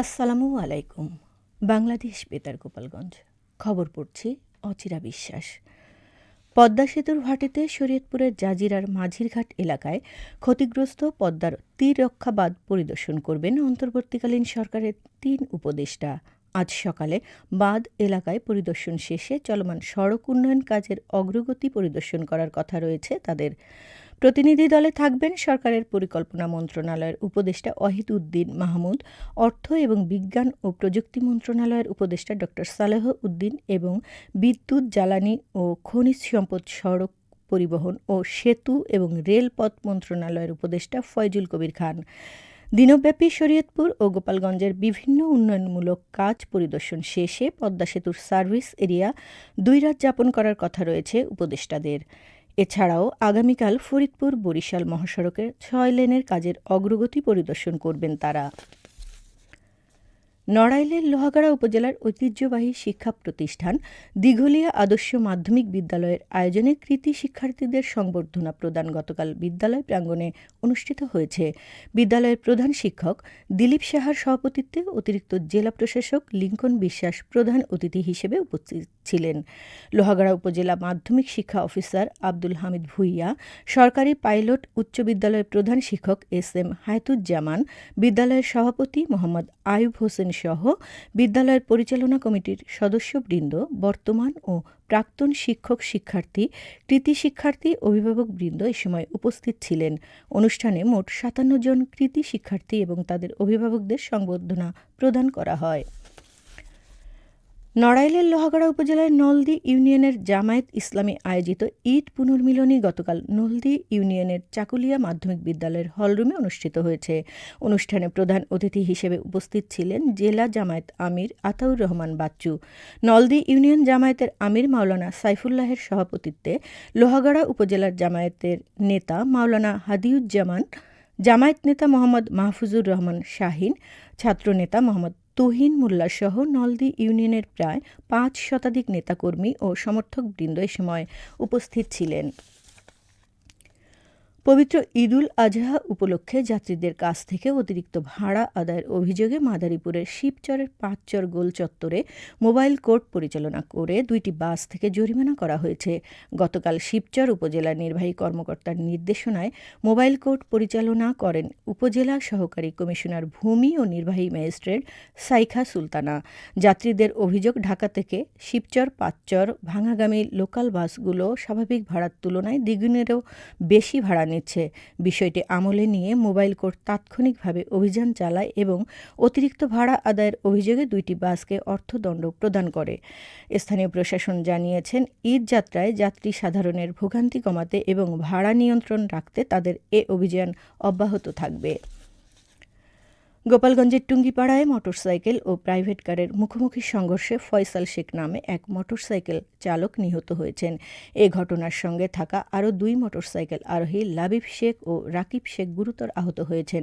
আসসালামু আলাইকুম, বাংলাদেশ বেতার গোপালগঞ্জ। খবর পড়ছি অচিরা বিশ্বাস। পদ্মা সেতুর ভাটিতে শরীয়তপুরের জাজিরার মাঝিরঘাট এলাকায় ক্ষতিগ্রস্ত পদ্মার তীর রক্ষা বাঁধ পরিদর্শন করবেন অন্তর্বর্তীকালীন সরকারের তিন উপদেষ্টা। আজ সকালে বাঁধ এলাকায় পরিদর্শন শেষে চলমান সড়ক উন্নয়ন কাজের অগ্রগতি পরিদর্শন করার কথা রয়েছে তাদের। প্রতিনিধি দলে থাকবেন সরকারের পরিকল্পনা মন্ত্রণালয়ের উপদেষ্টা ওয়াহিদ উদ্দিন মাহমুদ, অর্থ এবং বিজ্ঞান ও প্রযুক্তি মন্ত্রণালয়ের উপদেষ্টা ড সালেহ উদ্দিন এবং বিদ্যুৎ, জ্বালানি ও খনিজ সম্পদ সড়ক পরিবহন ও সেতু এবং রেলপথ মন্ত্রণালয়ের উপদেষ্টা ফয়জুল কবির খান। দিনব্যাপী শরীয়তপুর ও গোপালগঞ্জের বিভিন্ন উন্নয়নমূলক কাজ পরিদর্শন শেষে পদ্মা সেতুর সার্ভিস এরিয়া দুই রাত যাপন করার কথা রয়েছে উপদেষ্টাদের। এছাড়াও আগামীকাল ফরিদপুর বরিশাল মহাসড়কের ছয় লেনের কাজের অগ্রগতি পরিদর্শন করবেন তারা। নড়াইলের লোহাগাড়া উপজেলার ঐতিহ্যবাহী শিক্ষা প্রতিষ্ঠান দিঘলিয়া আদর্শ মাধ্যমিক বিদ্যালয়ের আয়োজনে কৃতি শিক্ষার্থীদের সংবর্ধনা প্রদান গতকাল বিদ্যালয় প্রাঙ্গণে অনুষ্ঠিত হয়েছে। বিদ্যালয়ের প্রধান শিক্ষক দিলীপ সাহার সভাপতিত্বে অতিরিক্ত জেলা প্রশাসক লিঙ্কন বিশ্বাস প্রধান অতিথি হিসেবে উপস্থিত ছিলেন। লোহাগাড়া উপজেলা মাধ্যমিক শিক্ষা অফিসার আব্দুল হামিদ ভুইয়া, সরকারি পাইলট উচ্চ বিদ্যালয়ের প্রধান শিক্ষক এস এম হায়তুজ্জামান, বিদ্যালয়ের সভাপতি মোহাম্মদ আয়ুব হোসেন সহ বিদ্যালয়ের পরিচালনা কমিটির সদস্যবৃন্দ, বর্তমান ও প্রাক্তন শিক্ষক শিক্ষার্থী, কৃতি শিক্ষার্থী অভিভাবকবৃন্দ এ সময় উপস্থিত ছিলেন। অনুষ্ঠানে মোট সাতান্ন জন কৃতি শিক্ষার্থী এবং তাদের অভিভাবকদের সংবর্ধনা প্রদান করা হয়। নড়াইলের লোহাগড়া উপজেলার নলদি ইউনিয়নের জামায়াত ইসলামী আয়োজিত ঈদ পুনর্মিলনী গতকাল নলদি ইউনিয়নের চাকুলিয়া মাধ্যমিক বিদ্যালয়ের হলরুমে অনুষ্ঠিত হয়েছে। অনুষ্ঠানে প্রধান অতিথি হিসেবে উপস্থিত ছিলেন জেলা জামায়াত আমির আতাউর রহমান বাচ্চু। নলদি ইউনিয়ন জামায়াতের আমির মাওলানা সাইফুল্লাহের সভাপতিত্বে লোহাগড়া উপজেলার জামায়াতের নেতা মাওলানা হাদিউজ্জামান, জামায়াত নেতা মোহাম্মদ মাহফুজুর রহমান শাহিন, ছাত্রনেতা মোহাম্মদ তুহিন মোল্লাসহ নলদী ইউনিয়নের প্রায় পাঁচ শতাধিক নেতাকর্মী ও সমর্থকবৃন্দ এ সময় উপস্থিত ছিলেন। পবিত্র ঈদুল আজহা উপলক্ষে যাত্রীদের কাছ থেকে অতিরিক্ত ভাড়া আদায়ের অভিযোগে মাদারীপুরের শিবচরের পাঁচচর গোল চত্বরে মোবাইল কোর্ট পরিচালনা করে দুইটি বাস থেকে জরিমানা করা হয়েছে। গতকাল শিবচর উপজেলার নির্বাহী কর্মকর্তার নির্দেশনায় মোবাইল কোর্ট পরিচালনা করেন উপজেলা সহকারী কমিশনার ভূমি ও নির্বাহী ম্যাজিস্ট্রেট সাইখা সুলতানা। যাত্রীদের অভিযোগ, ঢাকা থেকে শিবচর পাঁচচর ভাঙাগামী লোকাল বাসগুলো স্বাভাবিক ভাড়ার তুলনায় দ্বিগুণেরও বেশি ভাড়া নিচ্ছে বিষয়টি আমলে নিয়ে মোবাইল কোর্ট তাৎক্ষণিকভাবে অভিযান চালায় এবং অতিরিক্ত ভাড়া আদায়ের অভিযোগে দুইটি বাসকে অর্থদণ্ড প্রদান করে। স্থানীয় প্রশাসন জানিয়েছেন, ঈদ যাত্রায় যাত্রী সাধারণের ভোগান্তি কমাতে এবং ভাড়া নিয়ন্ত্রণ রাখতে তাদের এ অভিযান অব্যাহত থাকবে। গোপালগঞ্জের টুঙ্গিপাড়ায় মোটরসাইকেল ও প্রাইভেট কারের মুখোমুখি সংঘর্ষে ফয়সাল শেখ নামে এক মোটরসাইকেল চালক নিহত হয়েছেন। এ ঘটনার সঙ্গে থাকা আরও দুই মোটরসাইকেল আরোহী লাবিব শেখ ও রাকিব শেখ গুরুতর আহত হয়েছেন।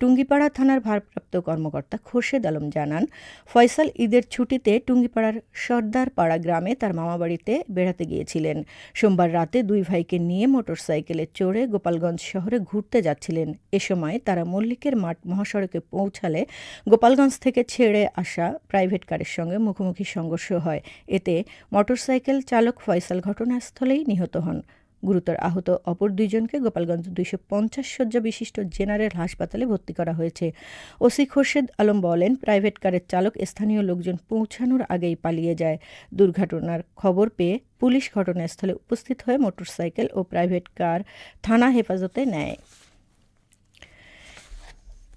টুঙ্গিপাড়া থানার ভারপ্রাপ্ত কর্মকর্তা খোরশেদ আলম জানান, ফয়সাল ঈদের ছুটিতে টুঙ্গিপাড়ার সর্দারপাড়া গ্রামে তার মামাবাড়িতে বেড়াতে গিয়েছিলেন। সোমবার রাতে দুই ভাইকে নিয়ে মোটরসাইকেলে চড়ে গোপালগঞ্জ শহরে ঘুরতে যাচ্ছিলেন। এ সময় তারা মল্লিকের মাঠ মহাসড়কে পৌঁছালে গোপালগঞ্জ থেকে ছেড়ে আসা প্রাইভেট কারের সঙ্গে মুখোমুখি সংঘর্ষ হয়। এতে মোটরসাইকেল চালক ফয়সাল ঘটনাস্থলেই নিহত হন। গুরুতর আহত অপর দুইজনকে গোপালগঞ্জ দুইশো পঞ্চাশ শয্যা বিশিষ্ট জেনারেল হাসপাতালে ভর্তি করা হয়েছে। ওসি খোরশেদ আলম বলেন, প্রাইভেট কারের চালক স্থানীয় লোকজন পৌঁছানোর আগেই পালিয়ে যায়। দুর্ঘটনার খবর পেয়ে পুলিশ ঘটনাস্থলে উপস্থিত হয়ে মোটরসাইকেল ও প্রাইভেট কার থানা হেফাজতে নেয়।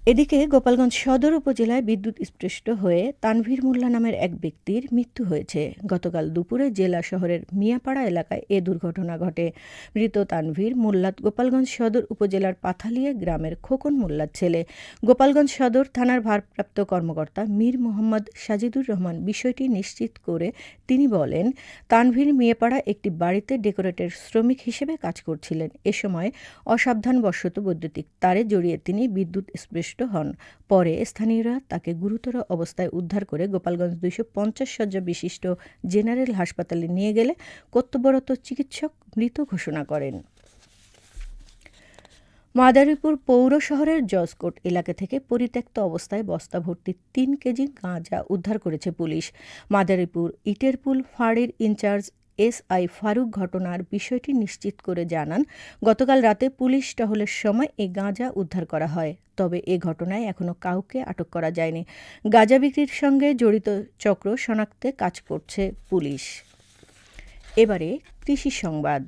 এদিকে গোপালগঞ্জ সদর উপজেলায় বিদ্যুৎ স্পৃষ্ট হয়ে তানভীর মোল্লা নামের এক ব্যক্তির মৃত্যু হয়েছে। গতকাল দুপুরে জেলা শহরের মিয়াপাড়া এলাকায় এ দুর্ঘটনা ঘটে। মৃত তানভীর মোল্লাত গোপালগঞ্জ সদর উপজেলার পাথালিয়া গ্রামের খোকন মোল্লার ছেলে। গোপালগঞ্জ সদর থানার ভারপ্রাপ্ত কর্মকর্তা মীর মোহাম্মদ সাজিদুর রহমান বিষয়টি নিশ্চিত করে তিনি বলেন, তানভীর মিয়াপাড়া একটি বাড়িতে ডেকোরেটের শ্রমিক হিসেবে কাজ করছিলেন। এ সময় অসাবধানবশত বৈদ্যুতিক তারে জড়িয়ে তিনি বিদ্যুৎ স্পৃষ্ট হন। পরে স্থানীয়রা তাকে গুরুতর অবস্থায় উদ্ধার করে গোপালগঞ্জ দুইশো পঞ্চাশ শয্যা বিশিষ্ট জেনারেল হাসপাতালে নিয়ে গেলে কর্তব্যরত চিকিৎসক মৃত ঘোষণা করেন। মাদারীপুর পৌর শহরের জজকোট এলাকা থেকে পরিত্যক্ত অবস্থায় বস্তা ভর্তি তিন কেজি গাঁজা উদ্ধার করেছে পুলিশ। মাদারীপুর ইটেরপুল ফাঁড়ির ইনচার্জ এস আই ফারুক ঘটনার বিষয়টি নিশ্চিত করে জানান, গতকাল রাতে পুলিশ টহলের সময় এই গাঁজা উদ্ধার করা হয়। তবে এ ঘটনায় এখনও কাউকে আটক করা যায়নি। গাঁজা বিক্রির সঙ্গে জড়িত চক্র শনাক্তে কাজ করছে পুলিশ। এবারে কৃষি সংবাদ।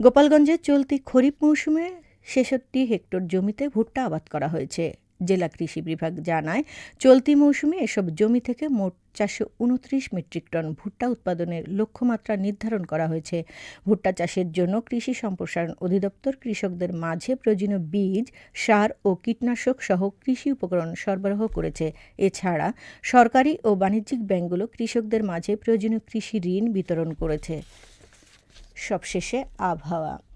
গোপালগঞ্জে চলতি খরিফ মৌসুমে ছেষট্টি হেক্টর জমিতে ভুট্টা আবাদ করা হয়েছে। জেলা কৃষি বিভাগ জানায়, চলতি মৌসুমে এসব জমি থেকে মোট চারশো উনত্রিশ মেট্রিক টন ভুট্টা উৎপাদনের লক্ষ্যমাত্রা নির্ধারণ করা হয়েছে। ভুট্টা চাষের জন্য কৃষি সম্প্রসারণ অধিদপ্তর কৃষকদের মাঝে প্রয়োজনীয় বীজ, সার ও কীটনাশক সহ কৃষি উপকরণ সরবরাহ করেছে। এছাড়া সরকারি ও বাণিজ্যিক ব্যাংকগুলো কৃষকদের মাঝে প্রয়োজনীয় কৃষি ঋণ বিতরণ করেছে। সবশেষে আবহাওয়া।